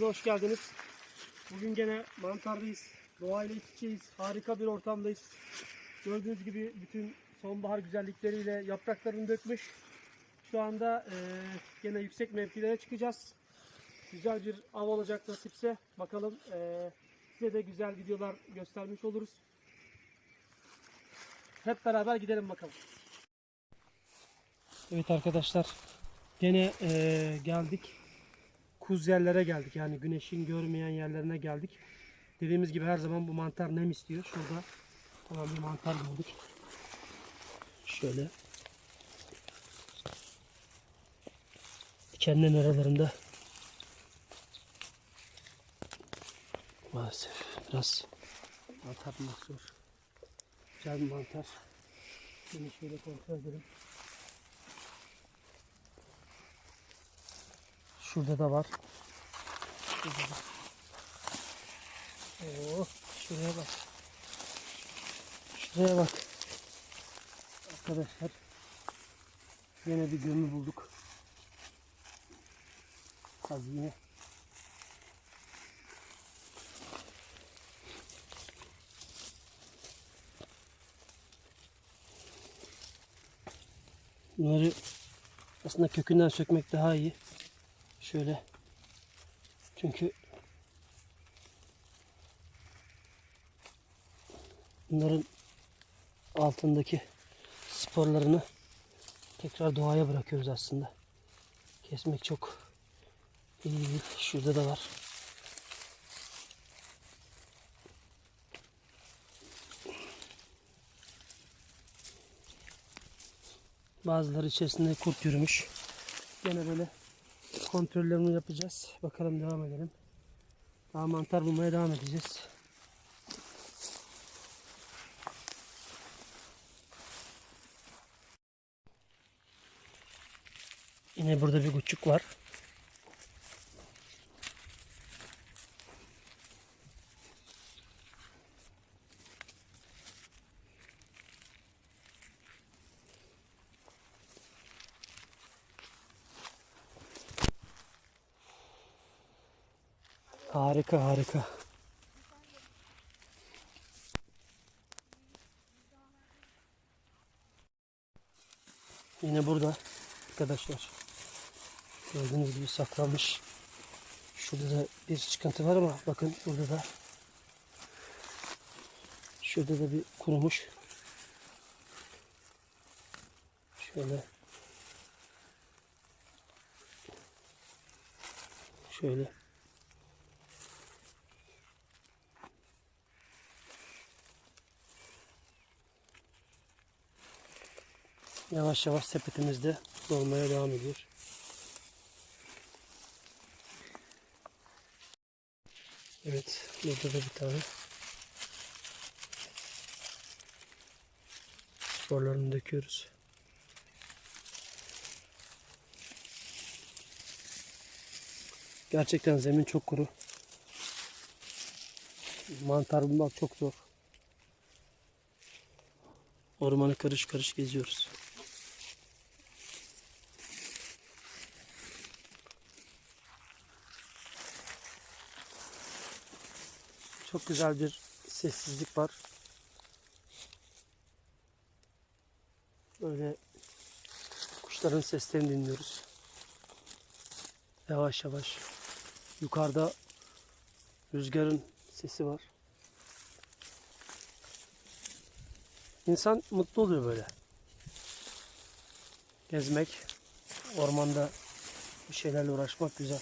Hoş geldiniz. Bugün gene mantardayız. Doğayla iç içeyiz. Harika bir ortamdayız. Gördüğünüz gibi bütün sonbahar güzellikleriyle yapraklarını dökmüş. Şu anda eee, gene yüksek mevkilere çıkacağız. Güzel bir av olacak nasipse. Bakalım eee, size de güzel videolar göstermiş oluruz. Hep beraber gidelim bakalım. Evet arkadaşlar. Gene eee, geldik kuz yerlere geldik. Yani güneşin görmeyen yerlerine geldik. Dediğimiz gibi her zaman bu mantar nem istiyor. Şurada tamam bir mantar bulduk. Şöyle. Dikenlerin aralarında maalesef biraz mantar bulmak zor. Güzel bir mantar. Şimdi şöyle kontrol edelim. Şurada da var. Şurada da. Oo, şuraya bak. Şuraya bak. Arkadaşlar yine bir gömü bulduk. Hazine. Bunları aslında kökünden sökmek daha iyi. Şöyle. Çünkü bunların altındaki sporlarını tekrar doğaya bırakıyoruz aslında. Kesmek çok iyi değil. Şurada da var. Bazıları içerisinde kurt yürümüş. Gene böyle kontrollerini yapacağız. Bakalım devam edelim. Daha mantar bulmaya devam edeceğiz. Yine burada bir küçük var. Harika harika. Yine burada arkadaşlar. Gördüğünüz gibi saklanmış. Şurada da bir çıkıntı var ama bakın burada da şurada da bir kurumuş. Şöyle şöyle Yavaş yavaş sepetimizde dolmaya devam ediyor. Evet, burada da bir tane. Sporlarını döküyoruz. Gerçekten zemin çok kuru. Mantar bulmak çok zor. Ormanı karış karış geziyoruz. Çok güzel bir sessizlik var. Böyle kuşların seslerini dinliyoruz. Yavaş yavaş. Yukarıda rüzgarın sesi var. İnsan mutlu oluyor böyle. Gezmek, ormanda bir şeylerle uğraşmak güzel.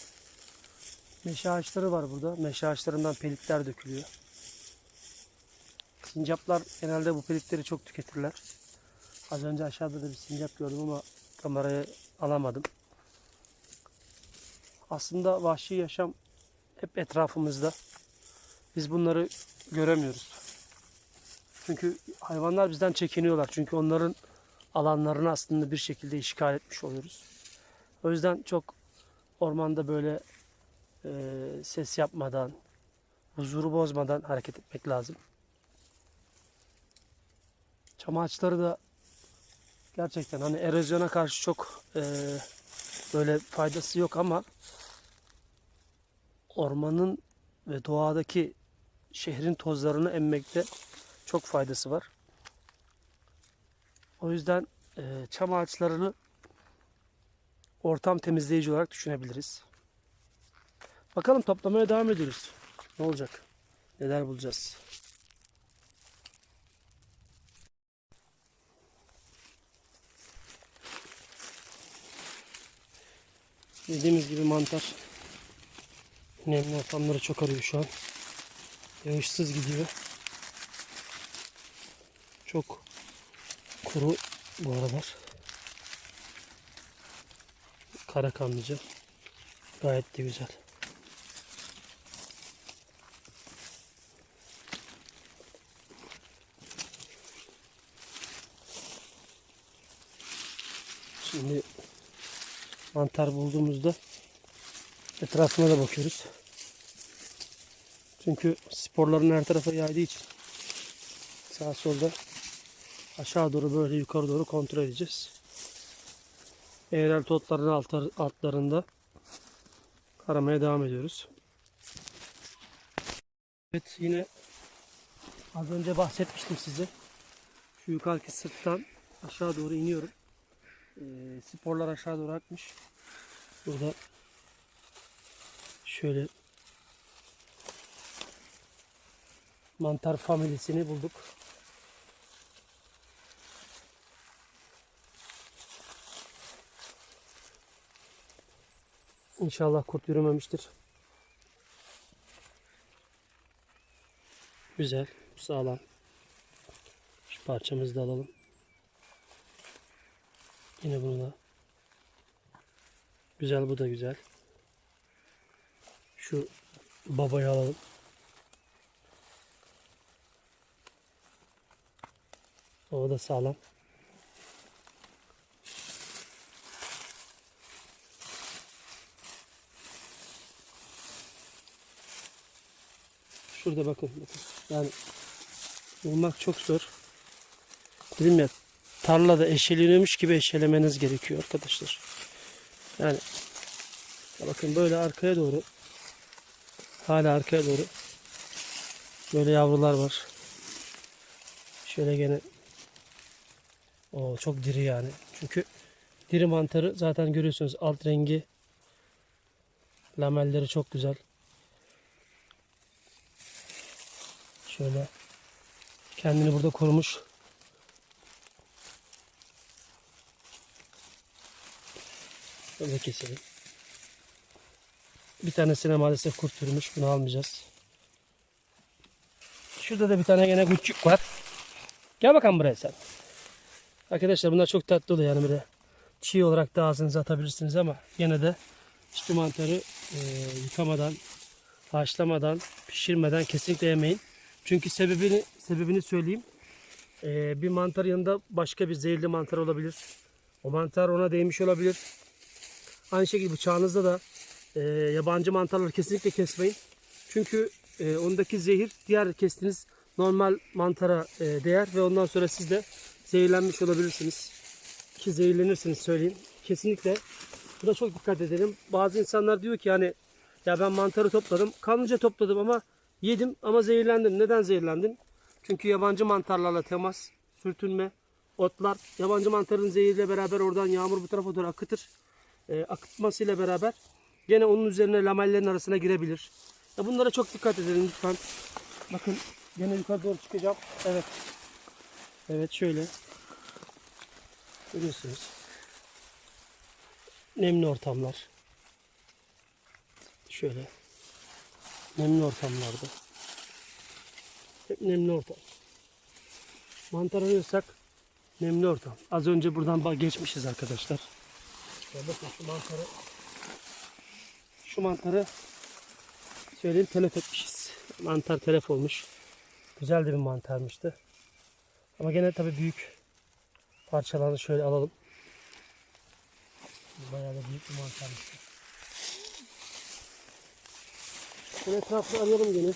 Meşe ağaçları var burada. Meşe ağaçlarından pelitler dökülüyor. Sincaplar genelde bu pelitleri çok tüketirler. Az önce aşağıda da bir sincap gördüm ama kameraya alamadım. Aslında vahşi yaşam hep etrafımızda. Biz bunları göremiyoruz. Çünkü hayvanlar bizden çekiniyorlar. Çünkü onların alanlarını aslında bir şekilde işgal etmiş oluyoruz. O yüzden çok ormanda böyle e, ses yapmadan, huzuru bozmadan hareket etmek lazım. Çam ağaçları da gerçekten hani erozyona karşı çok e, böyle faydası yok ama ormanın ve doğadaki şehrin tozlarını emmekte çok faydası var. O yüzden e, çam ağaçlarını ortam temizleyici olarak düşünebiliriz. Bakalım toplamaya devam ediyoruz. Ne olacak? Neler bulacağız? Dediğimiz gibi mantar nemli ortamları çok arıyor şu an. Yağışsız gidiyor. Çok kuru bu aralar. Kara kanlıca. Gayet de güzel. Şimdi mantar bulduğumuzda etrafına da bakıyoruz. Çünkü sporların her tarafa yaydığı için sağ solda aşağı doğru böyle yukarı doğru kontrol edeceğiz. Eğrel totların altlar, altlarında aramaya devam ediyoruz. Evet yine az önce bahsetmiştim size. Şu yukarıki sırttan aşağı doğru iniyorum. Ee, sporlar aşağı doğru akmış. Burada şöyle mantar familyasını bulduk. İnşallah kurt yürümemiştir. Güzel, sağlam. Şu parçamızı da alalım. Yine bunu da. Güzel, bu da güzel. Şu babayı alalım. O da sağlam. Şurada bakın. bakın. Yani bulmak çok zor. Dedim ya tarlada eşeleniyormuş gibi eşelemeniz gerekiyor arkadaşlar. Yani ya bakın böyle arkaya doğru hala arkaya doğru böyle yavrular var. Şöyle gene o çok diri yani. Çünkü diri mantarı zaten görüyorsunuz alt rengi lamelleri çok güzel. Şöyle kendini burada korumuş. Böyle keselim. Bir tanesine maalesef kurt. Bunu almayacağız. Şurada da bir tane gene küçük var. Gel bakalım buraya sen. Arkadaşlar bunlar çok tatlı oluyor yani böyle çiğ olarak da ağzınıza atabilirsiniz ama yine de hiçbir mantarı e, yıkamadan, haşlamadan, pişirmeden kesinlikle yemeyin. Çünkü sebebini sebebini söyleyeyim. E, bir mantar yanında başka bir zehirli mantar olabilir. O mantar ona değmiş olabilir. Aynı şekilde bıçağınızda da e, yabancı mantarları kesinlikle kesmeyin. Çünkü e, ondaki zehir diğer kestiğiniz normal mantara e, değer ve ondan sonra siz de zehirlenmiş olabilirsiniz. Ki zehirlenirsiniz söyleyeyim. Kesinlikle buna çok dikkat edelim. Bazı insanlar diyor ki yani ya ben mantarı topladım. Kanlıca topladım ama yedim ama zehirlendim. Neden zehirlendin? Çünkü yabancı mantarlarla temas, sürtünme, otlar yabancı mantarın zehriyle beraber oradan yağmur bu tarafa doğru akıtır. E, akıtmasıyla beraber gene onun üzerine lamellerin arasına girebilir. Ya bunlara çok dikkat edelim lütfen. Bakın gene yukarı doğru çıkacağım. Evet. Evet şöyle. Görüyorsunuz. Nemli ortamlar. Şöyle. Nemli ortamlarda. Hep nemli ortam. Mantar arıyorsak nemli ortam. Az önce buradan geçmişiz arkadaşlar. Ya bakın şu mantarı şu mantarı söyleyeyim telef etmişiz. Mantar telef olmuş. Güzel de bir mantarmıştı. Ama gene tabii büyük parçalarını şöyle alalım. Bayağı da büyük bir mantarmış. Şöyle etrafını arayalım gene.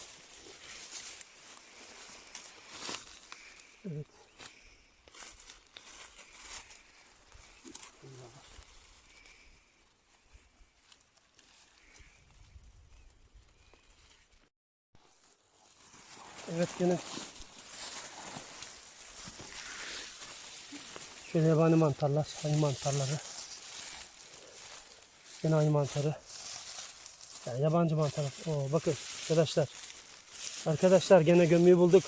Evet. Evet gene. Şöyle yabani mantarlar, ayı mantarları. Yine ayı mantarı. Yani yabancı mantar. Oo, bakın arkadaşlar. Arkadaşlar gene gömüyü bulduk.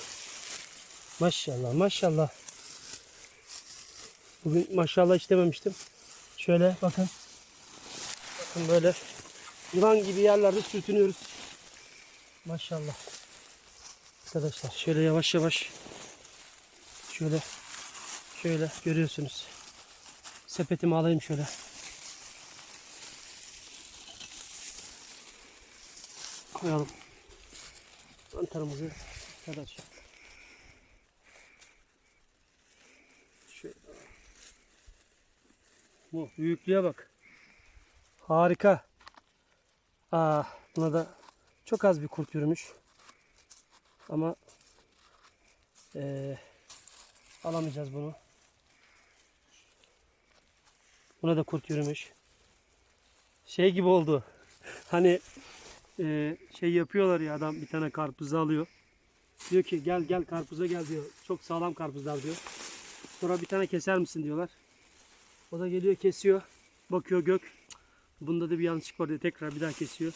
Maşallah maşallah. Bugün maşallah istememiştim. Şöyle bakın. Bakın böyle yılan gibi yerlerde sürtünüyoruz. Maşallah. Arkadaşlar şöyle yavaş yavaş şöyle şöyle görüyorsunuz. Sepetimi alayım şöyle. Koyalım. Mantarımızı arkadaşlar. Şöyle. Bu büyüklüğe bak. Harika. Aa, buna da çok az bir kurt yürümüş. Ama eee, alamayacağız bunu. Buna da kurt yürümüş. Şey gibi oldu. Hani eee, şey yapıyorlar ya adam bir tane karpuzu alıyor. Diyor ki gel gel karpuza gel diyor. Çok sağlam karpuzlar diyor. Sonra bir tane keser misin diyorlar. O da geliyor kesiyor. Bakıyor gök. Bunda da bir yanlışlık var diyor. Tekrar bir daha kesiyor.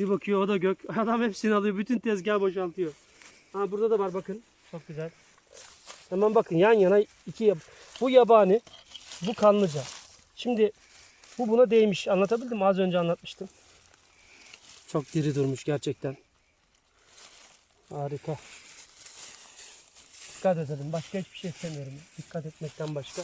Bir bakıyor o da gök. Adam hepsini alıyor. Bütün tezgahı boşaltıyor. Ha burada da var bakın. Çok güzel. Hemen bakın yan yana iki yab bu yabani, bu kanlıca. Şimdi bu buna değmiş. Anlatabildim mi? Az önce anlatmıştım. Çok diri durmuş gerçekten. Harika. Dikkat edelim. Başka hiçbir şey istemiyorum. Dikkat etmekten başka.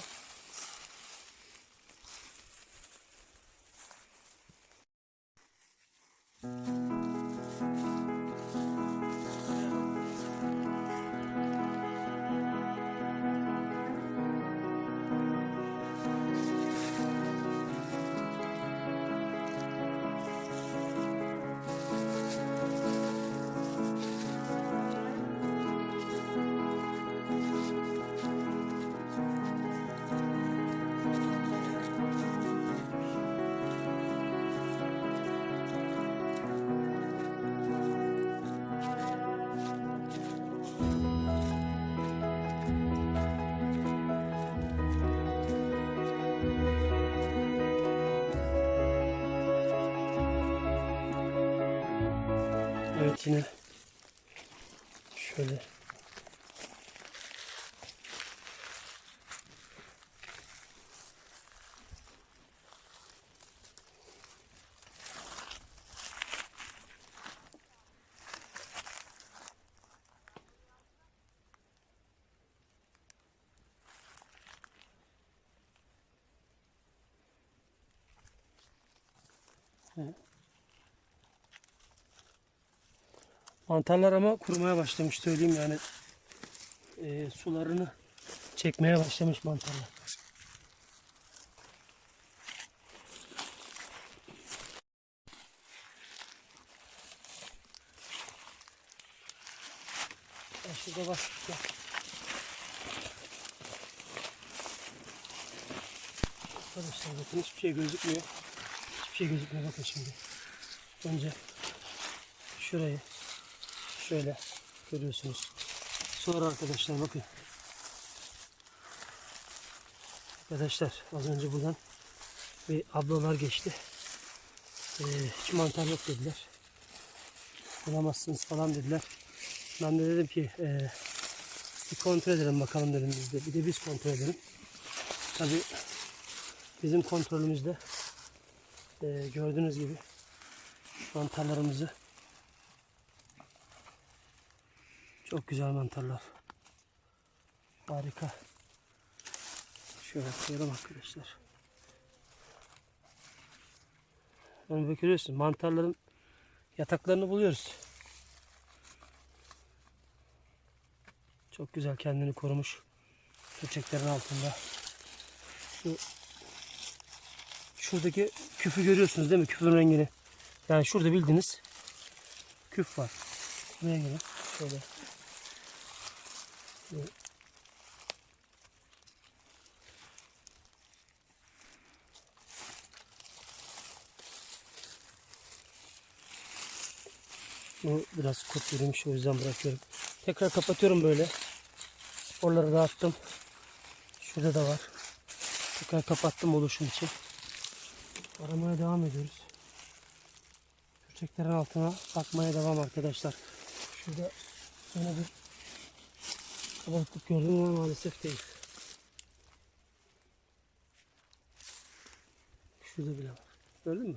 Mantarlar ama kurumaya başlamış söyleyeyim yani. Eee, sularını çekmeye başlamış mantarlar. Ya şurada bak. Arkadaşlar bakın hiçbir şey gözükmüyor. Hiçbir şey gözükmüyor bakın şimdi. Önce şurayı Şöyle görüyorsunuz. Sonra arkadaşlar bakın. Arkadaşlar az önce buradan bir ablalar geçti. Ee, hiç mantar yok dediler. Bulamazsınız falan dediler. Ben de dedim ki ee, bir kontrol edelim bakalım dedim biz de. Bir de biz kontrol edelim. Tabi bizim kontrolümüzde ee, gördüğünüz gibi mantarlarımızı Çok güzel mantarlar. Harika. Şöyle koyalım arkadaşlar. Yani bakıyorsun mantarların yataklarını buluyoruz. Çok güzel kendini korumuş. Çiçeklerin altında. Şu şuradaki küfü görüyorsunuz değil mi? Küfün rengini. Yani şurada bildiğiniz küf var. Buraya gelin. Şöyle. Bu biraz kurt yürümüş o yüzden bırakıyorum. Tekrar kapatıyorum böyle. Sporları dağıttım. Şurada da var. Tekrar kapattım oluşum için. Aramaya devam ediyoruz. Köçeklerin altına bakmaya devam arkadaşlar. Şurada yine bir kabalıklık gördüm ama maalesef değil. Şurada bile var. Gördün mü?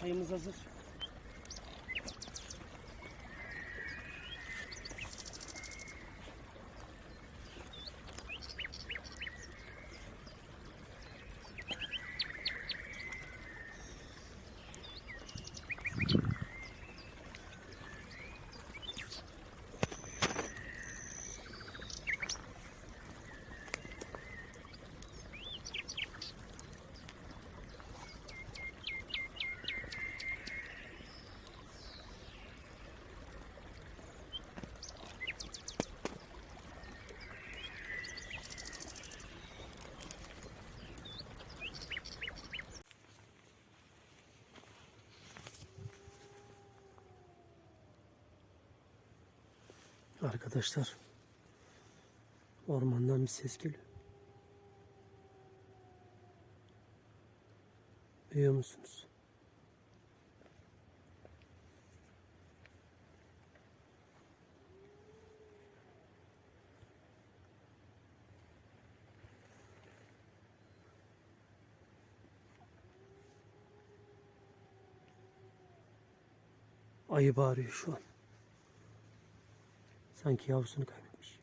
Çayımız hazır. Arkadaşlar ormandan bir ses geliyor. Duyuyor musunuz? Ayı bağırıyor şu an. Sanki yavrusunu kaybetmiş.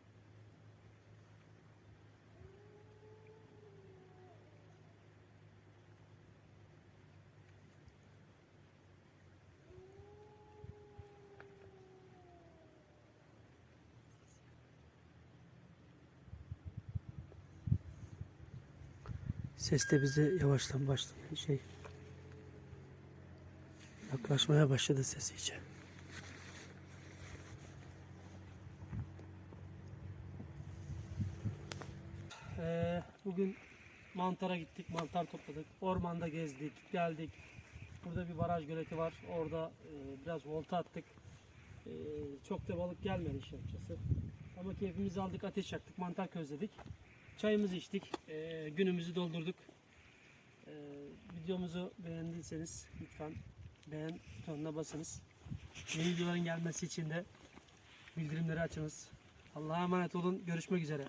Ses de bize yavaştan başladı. Şey yaklaşmaya başladı ses iyice. Ee, bugün mantara gittik, mantar topladık. Ormanda gezdik, geldik. Burada bir baraj göleti var. Orada e, biraz volta attık. E, çok da balık gelmedi işin açıkçası. Ama keyfimizi aldık, ateş yaktık, mantar közledik. Çayımızı içtik, e, günümüzü doldurduk. E, videomuzu beğendiyseniz lütfen beğen butonuna basınız. Yeni videoların gelmesi için de bildirimleri açınız. Allah'a emanet olun. Görüşmek üzere.